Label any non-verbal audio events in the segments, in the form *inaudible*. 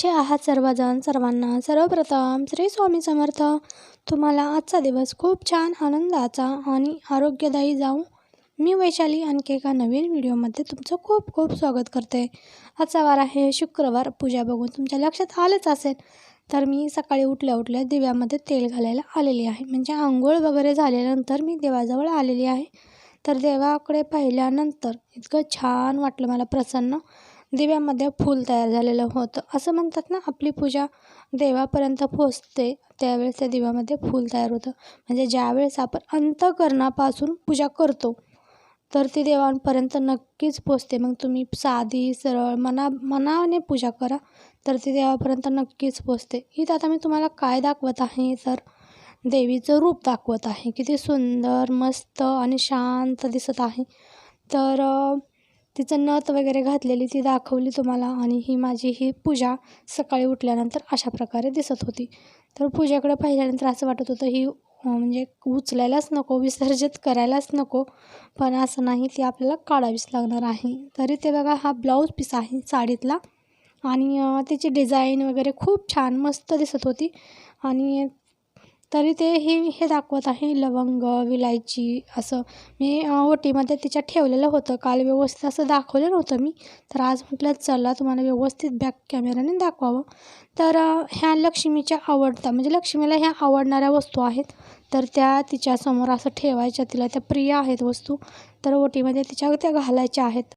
कसे आहात सर्वजण सर्वांना सर्वप्रथम श्री स्वामी समर्थ. तुम्हाला आजचा दिवस खूप छान आनंदाचा आणि आरोग्यदायी जाऊ. मी वैशाली आणखी एका नवीन व्हिडिओमध्ये तुमचं खूप खूप स्वागत करते. आजचा वार आहे शुक्रवार पूजा बघून तुमच्या लक्षात आलंच असेल. तर मी सकाळी उठल्या उठल्या दिव्यामध्ये तेल घालायला आलेली आहे. म्हणजे आंघोळ वगैरे झाल्यानंतर मी देवाजवळ आलेली आहे. तर देवाकडे पाहिल्यानंतर इतकं छान वाटलं मला प्रसन्न. दिव्यामध्ये फूल तयार झालेलं होतं. असं म्हणतात ना आपली पूजा देवापर्यंत पोचते त्यावेळेस त्या दिव्यामध्ये फूल तयार होतं. म्हणजे ज्यावेळेस आपण अंतकरणापासून पूजा करतो तर ती देवांपर्यंत नक्कीच पोचते मग तुम्ही साधी सरळ मना मनाने पूजा करा तर ती देवापर्यंत नक्कीच पोचते इथं आता मी तुम्हाला काय दाखवत आहे तर देवीचं रूप दाखवत आहे. किती सुंदर मस्त आणि शांत दिसत आहे. तर तिचं नथ वगैरे घातलेली ती दाखवली तुम्हाला आणि ही माझी ही पूजा सकाळी उठल्यानंतर अशा प्रकारे दिसत होती. तर पूजेकडे पाहिल्यानंतर असं वाटत होतं ही म्हणजे उचलायलाच नको विसर्जित करायलाच नको पण असं नाही ती आपल्याला काढावीच लागणार आहे. तरी ते बघा हा ब्लाऊज पीस आहे साडीतला आणि त्याची डिझाईन वगैरे खूप छान मस्त दिसत होती आणि तरी ते हे हे दाखवत आहे लवंग विलायची असं. मी ओटीमध्ये तिच्या ठेवलेलं होतं. काल व्यवस्थित असं दाखवलं नव्हतं मी. तर आज म्हटलं चला तुम्हाला व्यवस्थित बॅक कॅमेऱ्याने दाखवावं. तर ह्या लक्ष्मीच्या आवडता म्हणजे लक्ष्मीला ह्या आवडणाऱ्या वस्तू आहेत. तर त्या तिच्यासमोर असं ठेवायच्या तिला त्या प्रिय आहेत वस्तू. तर ओटीमध्ये तिच्या त्या घालायच्या आहेत.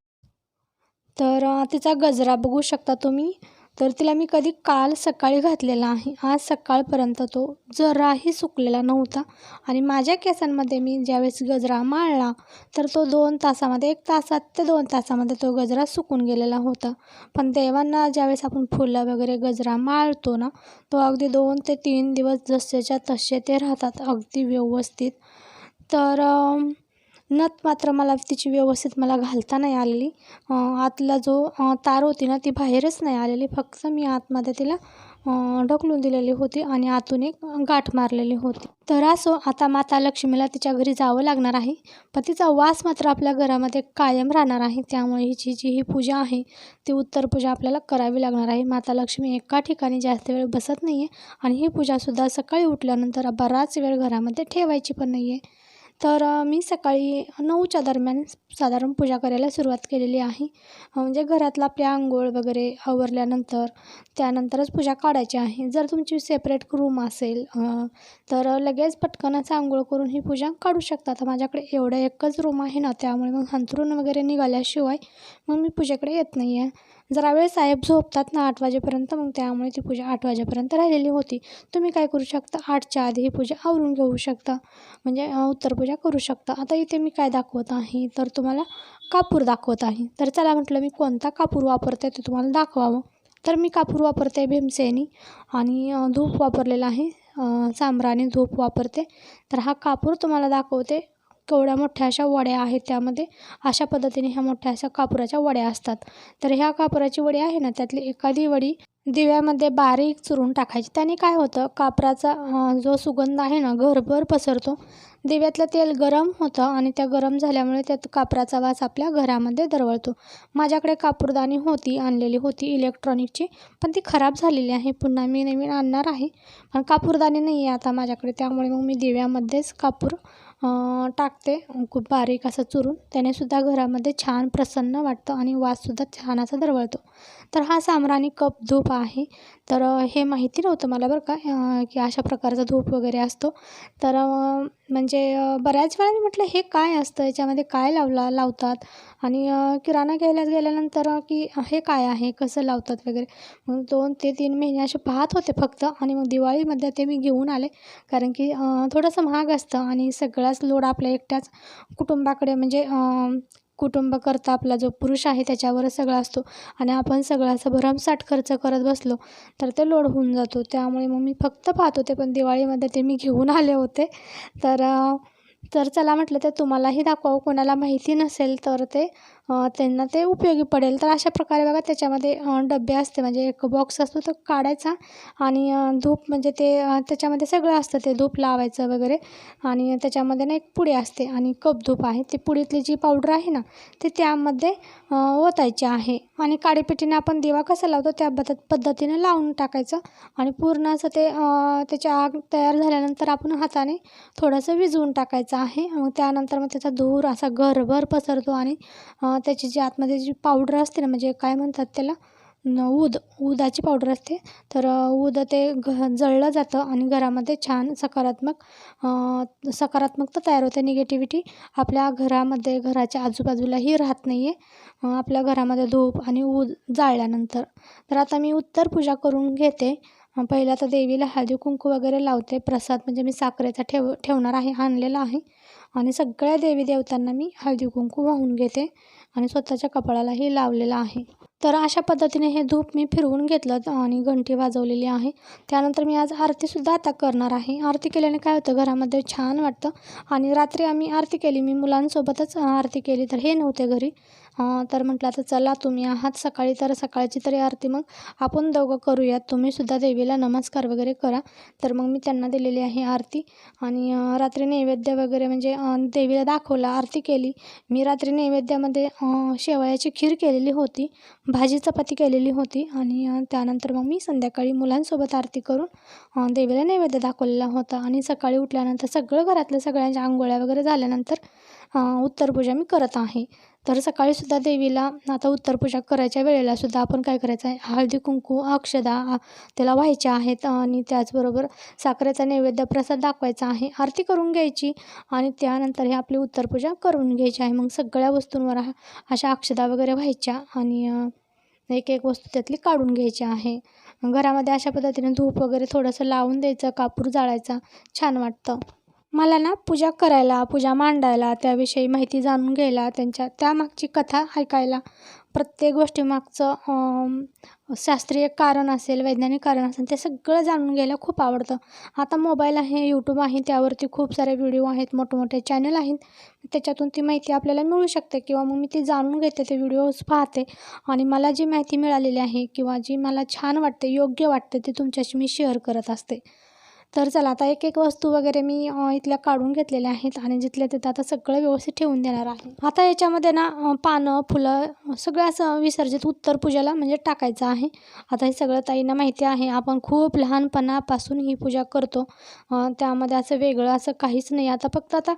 तर तिचा गजरा बघू शकता तुम्ही. तर तिला मी कधी काल सकाळी घातलेला आहे. आज सकाळपर्यंत तो जराही सुकलेला नव्हता. आणि माझ्या केसांमध्ये मी ज्यावेळेस गजरा माळला तर तो दोन तासामध्ये एक तासात ते दोन तासामध्ये तो गजरा सुकून गेलेला होता. पण देवांना ज्यावेळेस आपण फुलं वगैरे गजरा माळतो ना तो अगदी दोन ते तीन दिवस जसेच्या तसे ते राहतात अगदी व्यवस्थित. तर नथ मात्र मला तिची व्यवस्थित मला घालता नाही आलेली. आतला जो तार होती ना ती बाहेरच नाही आलेली. फक्त मी आतमध्ये तिला ढकलून दिलेली होती आणि आतून एक गाठ मारलेली होती. तर असो आता माता लक्ष्मीला तिच्या घरी जावं लागणार आहे. पण तिचा वास मात्र आपल्या घरामध्ये कायम राहणार आहे. त्यामुळे हिची जी ही पूजा आहे ती उत्तर पूजा आपल्याला करावी लागणार आहे. माता लक्ष्मी एका ठिकाणी जास्त वेळ बसत नाही आहे आणि ही पूजासुद्धा सकाळी उठल्यानंतर बराच वेळ घरामध्ये ठेवायची पण नाही आहे तर मी सकाळी नऊच्या दरम्यान साधारण पूजा करायला सुरुवात केलेली आहे. म्हणजे घरातला आपल्या आंघोळ वगैरे आवरल्यानंतर त्यानंतरच पूजा काढायची आहे. जर तुमची सेपरेट रूम असेल तर लगेच पटकनच आंघोळ करून ही पूजा काढू शकता. तर माझ्याकडे एवढं एकच रूम आहे ना त्यामुळे मग हंतरून वगैरे निघाल्याशिवाय मग मी पूजेकडे येत नाही आहे जरा वेळ साहेब झोपतात ना आठ वाजेपर्यंत मग त्यामुळे ती पूजा आठ वाजेपर्यंत राहिलेली होती. तुम्ही काय करू शकता? आठच्या आधी ही पूजा आवरून घेऊ शकता. म्हणजे उत्तर पूजा करू शकता. आता इथे मी काय दाखवत आहे? तर तुम्हाला कापूर दाखवत आहे. तर चला म्हटलं मी कोणता कापूर वापरते ते तुम्हाला दाखवावं. तर मी कापूर वापरते भीमसेनी आणि धूप वापरलेला आहे. चांबराने धूप वापरते. तर हा कापूर तुम्हाला दाखवते. केवढ्या मोठ्या अशा वड्या आहेत त्यामध्ये अशा पद्धतीने ह्या मोठ्या अशा कापुराच्या वड्या असतात. तर ह्या कापुराची वडी आहे ना त्यातली एखादी वडी दिव्यामध्ये बारीक चुरून टाकायची. त्याने काय होतं कापराचा जो सुगंध आहे ना घरभर पसरतो. दिव्यातलं तेल गरम होतं आणि त्या गरम झाल्यामुळे त्यात कापराचा वास आपल्या घरामध्ये दरवळतो. माझ्याकडे कापूरदानी होती आणलेली होती इलेक्ट्रॉनिकची पण ती खराब झालेली आहे. पुन्हा मी नवीन आणणार आहे. पण कापूरदानी नाही आहे आता माझ्याकडे त्यामुळे मग मी दिव्यामध्येच कापूर टाकते. खूप बारीक असं चुरून. त्यानेसुद्धा घरामध्ये छान प्रसन्न वाटतं आणि वाससुद्धा छान असा दरवळतो. तर हा सामरानी कप धूप आहे. तर हे माहिती नव्हतं मला बरं का की अशा प्रकारचा धूप वगैरे असतो. तर म्हणजे बऱ्याच वेळा मी म्हटलं हे काय असतं? याच्यामध्ये काय लावला लावतात? आणि किराणा घ्यायला गेल्यानंतर की हे काय आहे? कसं लावतात वगैरे? मग दोन ते तीन महिने असे पाहत होते फक्त. आणि मग दिवाळीमध्ये ते मी घेऊन आले. कारण की थोडंसं महाग असतं आणि सगळाच लोड आपल्या एकट्याच कुटुंबाकडे म्हणजे कुटुंबकर्ता आपला जो पुरुष आहे त्याच्यावरच सगळा असतो. आणि आपण सगळ्याचं भरमसाठ खर्च करत बसलो तर ते लोड होऊन जातो. त्यामुळे मग मी फक्त पाहत होते पण दिवाळीमध्ये ते मी घेऊन आले होते. तर तर चला म्हटलं ते तुम्हालाही दाखवावं. कोणाला माहिती नसेल तर ते त्यांना ते उपयोगी पडेल. तर अशा प्रकारे बघा त्याच्यामध्ये डबे असते. म्हणजे एक बॉक्स असतो तो काढायचा आणि धूप म्हणजे ते त्याच्यामध्ये सगळं असतं. ते धूप लावायचं वगैरे आणि त्याच्यामध्ये ना एक पुडी असते आणि कप धूप आहे. ती पुडीतली जी पावडर आहे ना ती त्यामध्ये ओतायची आहे. आणि काडीपेटीने आपण दिवा कसा लावतो त्या पद्धत पद्धतीने लावून टाकायचं आणि पूर्ण असं ते त्याच्या त्याची आग तयार झाल्यानंतर आपण हाताने थोडंसं विजवून टाकायचं. आहे. मग त्यानंतर मग त्याचा धूर असा घरभर पसरतो आणि त्याची जी आतमध्ये जी पावडर असते ना म्हणजे काय म्हणतात त्याला? ऊद ऊदाची पावडर असते. तर उद ते घ जळलं जातं आणि घरामध्ये छान सकारात्मक सकारात्मक सकारात्मकता तयार होते. निगेटिव्हिटी आपल्या घरामध्ये घराच्या आजूबाजूलाही राहत नाही आहे आपल्या घरामध्ये धूप आणि ऊद जाळल्यानंतर. तर आता मी उत्तर पूजा करून घेते. पहिलं तर देवीला हळदी कुंकू वगैरे लावते. प्रसाद म्हणजे मी साखरेचा ठेव ठेवणार आहे आणलेला आहे. आणि सगळ्या देवी देवतांना मी हळदी कुंकू वाहून घेते आणि स्वतःच्या कपाळालाही लावलेलं आहे. तर अशा पद्धतीने हे धूप मी फिरवून घेतलं आणि घंटी वाजवलेली आहे. त्यानंतर मी आज आरतीसुद्धा आता करणार आहे. आरती केल्याने काय होतं घरामध्ये छान वाटतं. आणि रात्री आम्ही आरती केली मी मुलांसोबतच आरती केली तर हे नव्हते घरी. तर म्हटलं आता चला तुम्ही आहात सकाळी तर सकाळची तरी आरती मग आपण दोघं करूयात. तुम्हीसुद्धा देवीला नमस्कार वगैरे करा. तर मग मी त्यांना दिलेली आहे आरती. आणि रात्री नैवेद्य वगैरे म्हणजे देवीला दाखवला आरती केली. मी रात्री नैवेद्यामध्ये शेवयाची खीर केलेली होती भाजी चपाती केलेली होती. आणि त्यानंतर मग मी संध्याकाळी मुलांसोबत आरती करून देवीला नैवेद्य दाखवलेला होता. आणि सकाळी उठल्यानंतर सगळं घरातल्या सगळ्यांच्या आंघोळ्या वगैरे झाल्यानंतर उत्तरपूजा मी करत आहे. तर सकाळीसुद्धा देवीला आता उत्तरपूजा करायच्या वेळेला सुद्धा आपण काय करायचं आहे? हळदी कुंकू अक्षदा त्याला व्हायच्या आहेत आणि त्याचबरोबर साखरेचा नैवेद्य प्रसाद दाखवायचा आहे. आरती करून घ्यायची आणि त्यानंतर हे आपली उत्तरपूजा करून घ्यायची आहे. मग सगळ्या वस्तूंवर अशा अक्षदा वगैरे व्हायच्या आणि एक एक वस्तू त्यातली काढून घ्यायची आहे. घरामध्ये अशा पद्धतीने धूप वगैरे थोडंसं लावून द्यायचं कापूर जाळायचा. छान वाटतं. मला ना पूजा करायला पूजा मांडायला त्याविषयी माहिती जाणून घ्यायला त्यांच्या त्यामागची कथा ऐकायला प्रत्येक गोष्टीमागचं शास्त्रीय कारण असेल वैज्ञानिक कारण असेल ते सगळं जाणून घ्यायला खूप आवडतं. आता मोबाईल आहे यूट्यूब आहे त्यावरती खूप सारे व्हिडिओ आहेत मोठमोठे चॅनल आहेत. त्याच्यातून ती माहिती आपल्याला मिळू शकते किंवा मग मी ती जाणून घेते ते व्हिडिओज पाहते. आणि मला जी माहिती मिळालेली आहे किंवा जी मला छान वाटते योग्य वाटते ती तुमच्याशी मी शेअर करत असते. तर चला आता एक एक वस्तू वगैरे मी इथल्या काढून घेतलेल्या आहेत आणि जिथल्या तिथं आता सगळं व्यवस्थित ठेवून देणार आहे. आता याच्यामध्ये ना पानं फुलं सगळं असं विसर्जित उत्तर पूजेला म्हणजे टाकायचं आहे. आता हे सगळं ताईंना माहिती आहे आपण खूप लहानपणापासून ही पूजा करतो. त्यामध्ये असं वेगळं असं काहीच नाही. आता फक्त आता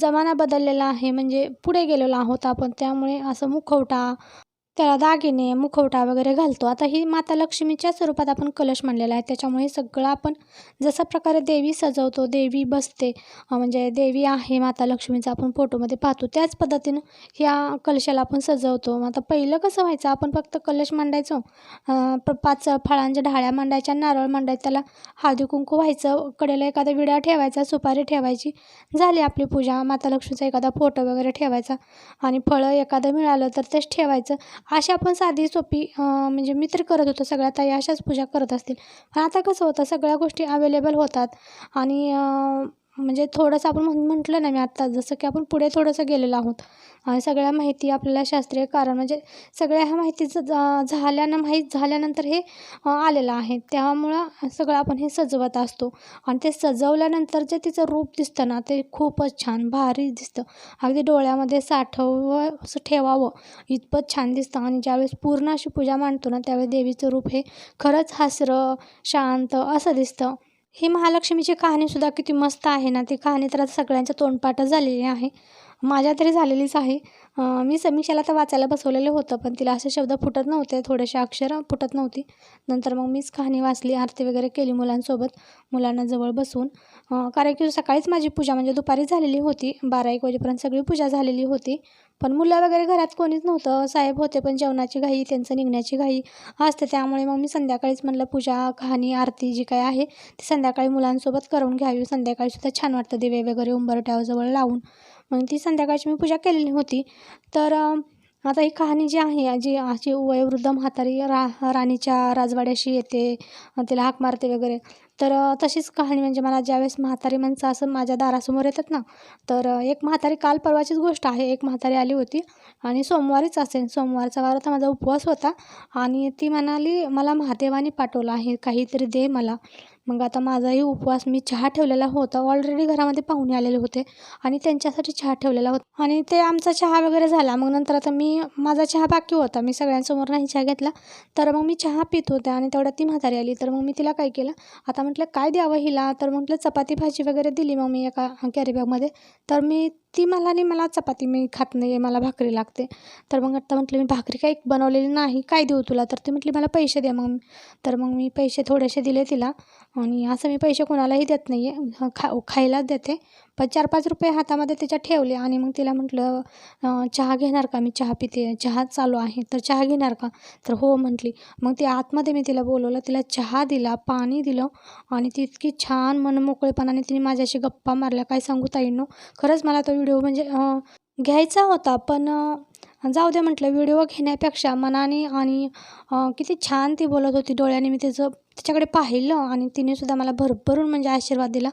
जमाना बदललेला आहे म्हणजे पुढे गेलेलो आहोत आपण त्यामुळे असं मुखवटा त्याला दागिने मुखवटा वगैरे घालतो. आता ही माता लक्ष्मीच्या स्वरूपात आपण कलश मांडलेला आहे. त्याच्यामुळे सगळं आपण जशा प्रकारे देवी सजवतो देवी बसते म्हणजे देवी आहे माता लक्ष्मीचा आपण फोटोमध्ये पाहतो. त्याच पद्धतीनं ह्या कलशाला आपण सजवतो. आता पहिलं कसं व्हायचं? आपण फक्त कलश मांडायचो. पाच फळांच्या ढाळ्या मांडायच्या नारळ मांडायचं त्याला हळदी कुंकू व्हायचं कडेला एखादा विडा ठेवायचा सुपारी ठेवायची झाली आपली पूजा. माता लक्ष्मीचा एखादा फोटो वगैरे ठेवायचा आणि फळं एखादं मिळालं तर तेच ठेवायचं. अशी आपण साधी सोपी म्हणजे मित्र करत होतो सगळ्या ताई अशाच पूजा करत असतील. पण आता कसं होतं सगळ्या गोष्टी अवेलेबल होतात. आणि म्हणजे थोडंसं आपण म्हण म्हटलं ना मी आत्ता जसं की आपण पुढे थोडंसं गेलेलो आहोत. सगळ्या माहिती आपल्याला शास्त्रीय कारण म्हणजे सगळ्या ह्या माहितीचं झाल्यानं माहीत झाल्यानंतर हे आलेलं आहे. त्यामुळं सगळं आपण हे सजवत असतो. आणि ते सजवल्यानंतर जे तिचं रूप दिसतं ना ते खूपच छान भारी दिसतं. अगदी डोळ्यामध्ये साठवं असं ठेवावं इतपत छान दिसतं. आणि ज्यावेळेस पूर्ण अशी पूजा मांडतो ना त्यावेळेस देवीचं रूप हे खरंच हसरं शांत असं दिसतं. ही महालक्ष्मीची कहाणीसुद्धा किती मस्त आहे ना. ती कहाणी तर आता सगळ्यांच्या तोंडपाठ झालेली आहे. माझ्या तरी झालेलीच आहे. मी समीक्षाला तर वाचायला बसवलेलं होतं पण तिला असे शब्द फुटत नव्हते थोडेसे अक्षरं फुटत नव्हती. नंतर मग मीच कहाणी वाचली आरती वगैरे केली मुलांसोबत मुलांना जवळ बसून कारण की सकाळीच माझी पूजा म्हणजे दुपारी झालेली होती बारा एक वाजेपर्यंत सगळी पूजा झालेली होती. पण मुलं वगैरे घरात कोणीच नव्हतं साहेब होते पण जेवणाची घाई त्यांचं निघण्याची घाई असते. त्यामुळे मग मी संध्याकाळीच म्हणलं पूजा कहाणी आरती जी काय आहे ती संध्याकाळी मुलांसोबत करून घ्यावी. संध्याकाळी सुद्धा छान वाटतं दिवे वगैरे उंबरट्याजवळ लावून. मग ती संध्याकाळची मी पूजा केलेली होती. तर आता ही कहाणी जी आहे जी अशी वयोवृद्ध म्हातारी रा राणीच्या राजवाड्याशी येते तिला हाक मारते वगैरे. तर तशीच कहाणी म्हणजे मला ज्यावेळेस म्हातारी माणसं असं माझ्या दारासमोर येतात ना तर एक म्हातारी काल परवाचीच गोष्ट आहे. एक म्हातारी आली होती आणि सोमवारीच असेल. सोमवारचा वार तर माझा उपवास होता आणि ती म्हणाली मला महादेवाने पाठवलं आहे काहीतरी दे मला. मग आता माझाही उपवास मी चहा ठेवलेला होता. ऑलरेडी घरामध्ये पाहुणे आलेले होते आणि त्यांच्यासाठी चहा ठेवलेला होता. आणि ते आमचा चहा वगैरे झाला. मग नंतर आता मी माझा चहा बाकी होता. मी सगळ्यांसमोर नाही चहा घेतला. तर मग मी चहा पित होते आणि तेवढ्यात ती म्हातारी आली. तर मग मी तिला काय केलं? आता म्हटलं काय द्यावं हिला? तर म्हटलं चपाती भाजी वगैरे दिली मग मी एका कॅरीबॅगमध्ये तर मी ती मला आणि मला चपाती मी खात नाही आहे मला भाकरी लागते. तर मग आता म्हटलं मी भाकरी काही बनवलेली नाही काय देऊ तुला? तर ती म्हटली मला पैसे दे मग. तर मग मी पैसे थोडेसे दिले तिला. आणि असं मी पैसे कोणालाही देत नाही आहे खा खायलाच देते. पण चार पाच रुपये हातामध्ये त्याच्या ठेवले आणि मग तिला म्हटलं चहा घेणार का? मी चहा पिते चहा चालू आहे तर चहा घेणार का? तर हो म्हटली. मग ती आतमध्ये मी तिला बोलवलं तिला चहा दिला पाणी दिलं आणि ती इतकी छान मनमोकळेपणाने तिने माझ्याशी गप्पा मारल्या. काय सांगू ताईंनो खरंच मला तो व्हिडिओ म्हणजे घ्यायचा होता पण जाऊ दे म्हटलं व्हिडिओ घेण्यापेक्षा मनाने आणि किती छान ती बोलत होती डोळ्याने. मी त्याचं तिच्याकडे पाहिलं आणि तिने सुद्धा मला भरभरून म्हणजे आशीर्वाद दिला.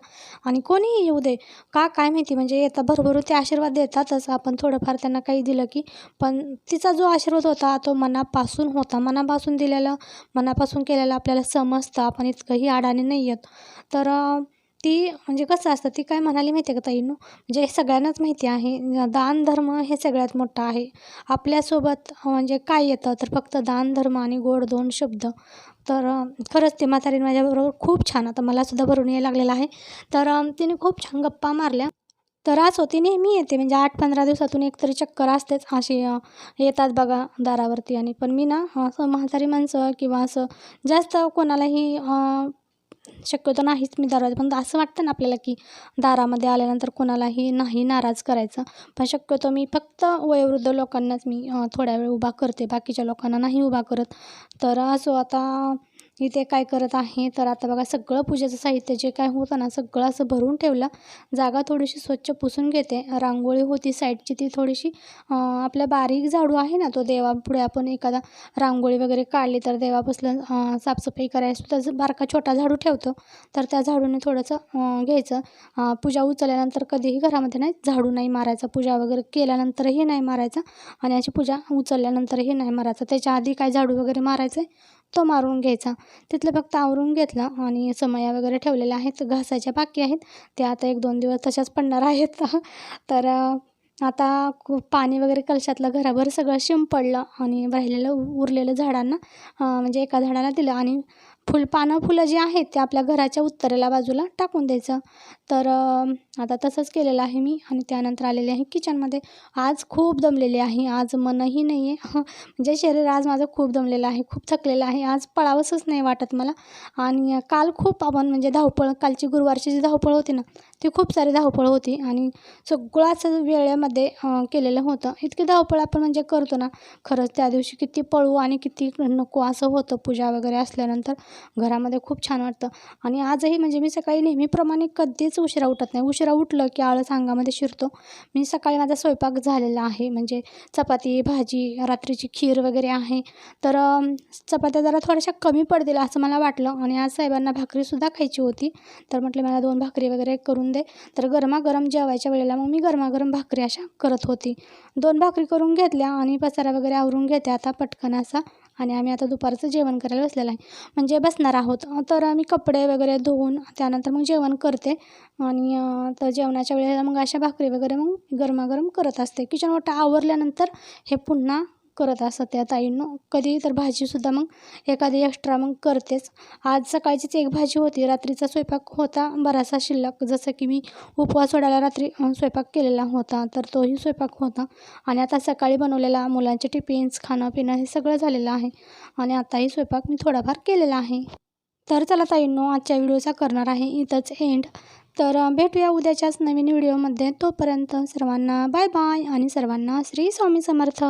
आणि कोणीही येऊ दे. का काय माहिती? म्हणजे येता भरभरून ते आशीर्वाद देतातच. आपण थोडंफार त्यांना काही दिलं की. पण तिचा जो आशीर्वाद होता तो मनापासून होता. मनापासून दिलेलं मनापासून केलेलं आपल्याला समजतं. आपण इतकंही अडाणी नाही आहेत तर ती म्हणजे कसं असतं ती काय म्हणाली माहिती आहे का ताईनो? म्हणजे हे सगळ्यांनाच माहिती आहे. दान धर्म हे सगळ्यात मोठं आहे. आपल्यासोबत म्हणजे काय येतं तर फक्त दान धर्म आणि गोड दोन शब्द. तर खरंच ते म्हातारीने माझ्याबरोबर खूप छान आता मलासुद्धा भरून यायला लागलेलं आहे. तर तिने खूप छान गप्पा मारल्या. तर आज होती नेहमी येते. म्हणजे आठ पंधरा दिवसातून एक तरी चक्कर असतेच अशी येतात बघा दारावरती. आणि पण मी ना असं म्हातारी माणसं किंवा असं जास्त कोणालाही शक्यतो नाहीच मी दारात. पण असं वाटतं ना आपल्याला की दारामध्ये आल्यानंतर कोणालाही नाही नाराज करायचं. पण शक्यतो मी फक्त वयोवृद्ध लोकांनाच मी थोड्या वेळ उभा करते. बाकीच्या लोकांना नाही उभा करत. तर असो आता इथे काय करत आहे? तर आता बघा सगळं पूजेचं साहित्य जे काय होतं ना सगळं असं भरून ठेवलं. जागा थोडीशी स्वच्छ पुसून घेते. रांगोळी होती साईडची ती थोडीशी आपल्या बारीक झाडू आहे ना तो देवापुढे आपण एखादा रांगोळी वगैरे काढली तर देवापासलं साफसफाई करायला सुद्धा बारका छोटा झाडू ठेवतो. तर त्या झाडूने थोडंसं घ्यायचं. पूजा उचलल्यानंतर कधीही घरामध्ये नाही झाडू नाही मारायचा. पूजा वगैरे केल्यानंतरही नाही मारायचा. आणि अशी पूजा उचलल्यानंतरही नाही मारायचा. त्याच्या आधी काय झाडू वगैरे मारायचं आहे तो मारून घ्यायचा. तिथलं फक्त आवरून घेतलं आणि समया वगैरे ठेवलेल्या आहेत घासायच्या बाकी आहेत. ते आता एक दोन दिवस तशाच पडणार आहेत. *laughs* तर आता खूप पाणी वगैरे कलशातलं घराभर सगळं शिंपडलं आणि राहिलेलं उरलेलं झाडांना म्हणजे एका झाडाला दिलं आणि फुल पानं फुलं जी आहेत ते आपल्या घराच्या उत्तरेला बाजूला टाकून द्यायचं. तर आता तसंच केलेलं आहे मी आणि त्यानंतर आलेले आहे किचनमध्ये. आज खूप दमलेली आहे. आज मनही नाही आहे *laughs* म्हणजे शरीर आज माझं खूप दमलेलं आहे खूप थकलेलं आहे. आज पळावंसंच नाही वाटत मला. आणि काल खूप आपण म्हणजे धावपळ कालची गुरुवारची जी धावपळ होती ना ती खूप सारी धावपळ होती. आणि सगळाच वेळेमध्ये केलेलं होतं. इतकी धावपळ आपण म्हणजे करतो ना खरंच त्या दिवशी किती पळू आणि किती नको असं होतं पूजा वगैरे असल्यानंतर. घरामध्ये खूप छान वाटतं. आणि आजही म्हणजे मी सकाळी नेहमीप्रमाणे कधीच उशिरा उठत नाही. उशिरा उठलं की आळस अंगामध्ये शिरतो. मी सकाळी माझा स्वयंपाक झालेला आहे. म्हणजे चपाती भाजी रात्रीची खीर वगैरे आहे. तर चपात्या जरा थोड्याशा कमी पडतील असं मला वाटलं. आणि आज साहेबांना भाकरीसुद्धा खायची होती. तर म्हटलं मला दोन भाकरी वगैरे करून दे. तर गरमागरम जेवायच्या वेळेला मग मी गरमागरम भाकरी अशा करत होती. दोन भाकरी करून घेतल्या आणि पसारा वगैरे आवरून घेते आता पटकन असा आणि आम्ही आता दुपारचं जेवण करायला बसलेलं आहे. म्हणजे बसणार आहोत. तर आम्ही कपडे वगैरे धुवून त्यानंतर मग जेवण करते. आणि तर जेवणाच्या वेळेला मग अशा भाकरी वगैरे मग गरमागरम करत असते. किचन ओटा आवरल्यानंतर हे पुन्हा करत असत त्या ताईंनो. कधी तर भाजीसुद्धा मग एखादी एक्स्ट्रा मग करतेच. आज सकाळचीच एक भाजी होती. रात्रीचा स्वयंपाक होता. बराचसा शिल्लक. जसं की मी उपवास सोडायला रात्री स्वयंपाक केलेला होता तर तोही स्वयंपाक होता. आणि आता सकाळी बनवलेला मुलांचे टिफिन्स खाणं पिणं हे सगळं झालेलं आहे. आणि आताही स्वयंपाक मी थोडाफार केलेला आहे. तर चला ताईंनो आजच्या व्हिडिओचा करणार आहे इथंच एंड तर भेटूया उद्याच्याच नवीन व्हिडिओमध्ये. तोपर्यंत सर्वांना बाय बाय आणि सर्वांना श्री स्वामी समर्थ.